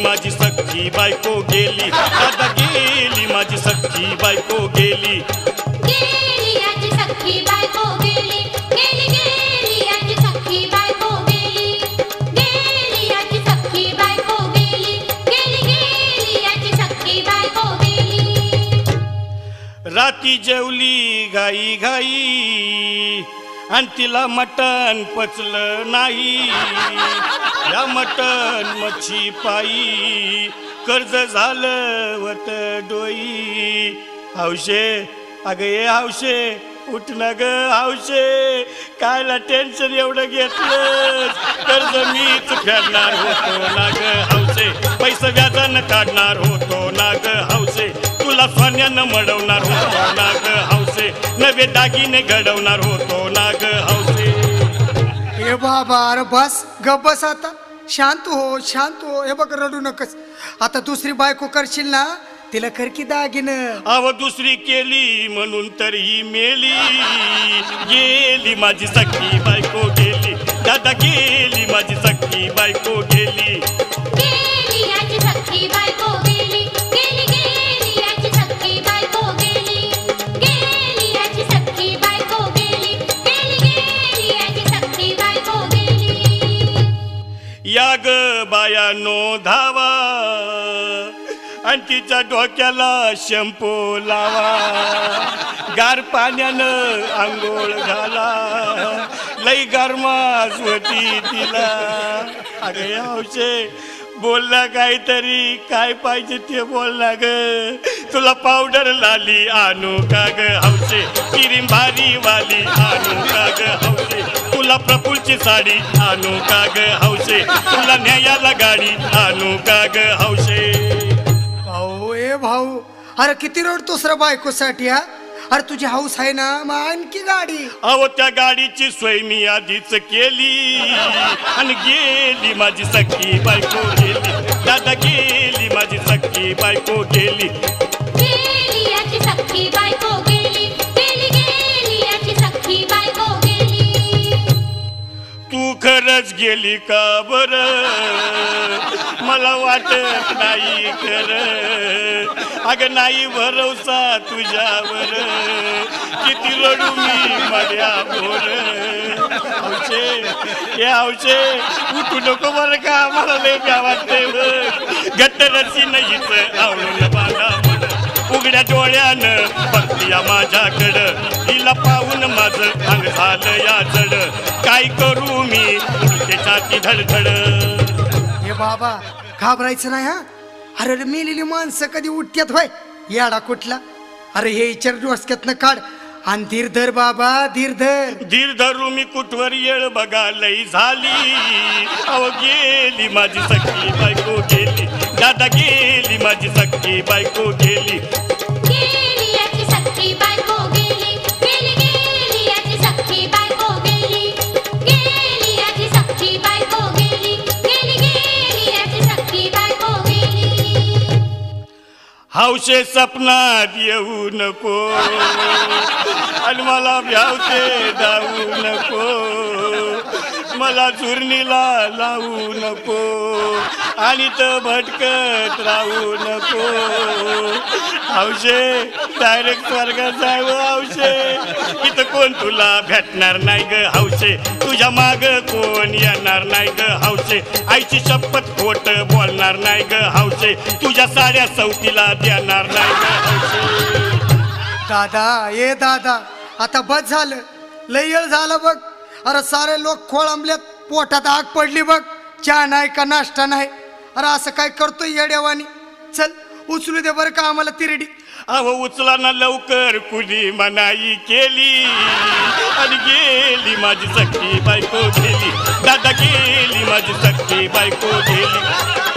दादा माझी सख्खी बायको गेली. बायको गेली याची सख्खी बायको गेली. राती जेवली घाई घाई. आणि तिला मटण पचलं नाही. या मटण मच्छी पायी. कर्ज झालं वत डोई. हौशे अगं ये हौशे उठ ना ग हौशे कायला टेन्शन एवढं घेतलं कर्ज मीच फेडणार होतो ना ग हौशे पैसे व्याजानं काढणार होतो ना ग हौशे तुला सोन्यानं मडवणार होतो ना ग हौसे नवे दागिने घडवणार होतो ना ग हौसे. हे बाबा अरे बस गप बस आता. शांत हो शांत हो. हे बघ रडू नकस. आता दुसरी बायको करशील ना तिला कर की दागिनं. अव दुसरी केली म्हणून तर ही मेली. गेली माझी सख्खी बायको गेली. दादा गेली माझी सख्खी बायको या ग बायानो धावा. आणि तिच्या डोक्याला शॅम्पू लावा. गार पाण्यानं आंघोळ घाला. लई गरमास होती तिला. अरे हौशे बोलला काहीतरी काय पाहिजे ते बोलला ग. तुला पावडर लाली आणू का ग हौशे किरीम भारी वाली आणू का ग हौशे तुला प्रफुलची साडी आणू का ग हौशे? तुला न्यायाला गाडी आणू का ग हौशे? भाऊ ए भाऊ अरे किती रडतोस रे बायकोसाठी हा? अरे तुझी हाऊस आहे ना मग आणखी गाडी. अहो त्या गाडीची सोय मी आधीच केली. आणि गेली माझी सख्खी बायको गेली. दादा गेली माझी सख्खी बायको गेली गेली. खरंच गेली का बर? मला वाटत नाही खर. अगं नाही भरवसा तुझ्यावर. किती रडू मी माझ्या बोर हौशे हे हौशे उठू नको बरं का? मला लय गावात वाटते घट्ट रसी नाहीच आवडून बांधा उघड्या डोळ्यानं बघतीया माझ्याकडं. तिला पाहून माझं अंग झालं या जड. काय करू मी उलटे छाती धडधड. हे बाबा घाबरायचं नाही हा? अरे रे मेलेली माणसं कधी उठत्यात होय? याडा कुठला? अरे हे इचार डोसक्यातनं काढ. आणि धीर धर बाबा धीर धर धीर धरू मी कुठवर येळ बघा लई झाली. अव गेली माझी सख्खी बायको गेली. दादा गेली माझी सख्खी बायको गेली. हौशे सपनात येऊ नको. आणि मला भ्यावते जाऊ नको. मला चुरणीला लावू नको. आणि तर भटकत राहू नको. आवशे डायरेक्ट स्वर्गात जाय आवशे. इथं कोण तुला भेटणार नाही ग हौशे तुझ्या माग कोण येणार नाही ग हौशे आईची शपथ खोट बोलणार नाही ग हौशे तुझ्या साऱ्या चौथीला देणार नाही ग हौशे दादा ये दादा आता बस झालं. लय झालं बघ. अरे सारे लोक खोळंबल्यात पोटात आग पडली बघ. चहा नाही का नाश्ता नाही? अरे असं काय करतोय येड्यावानी? चल उचलू दे बरं का आम्हाला तिरडी. अहो उचला ना लवकर. कुली मनाई केली आणि गेली माझी सख्खी बायको गेली. दादा गेली माझी सख्खी बायको गेली.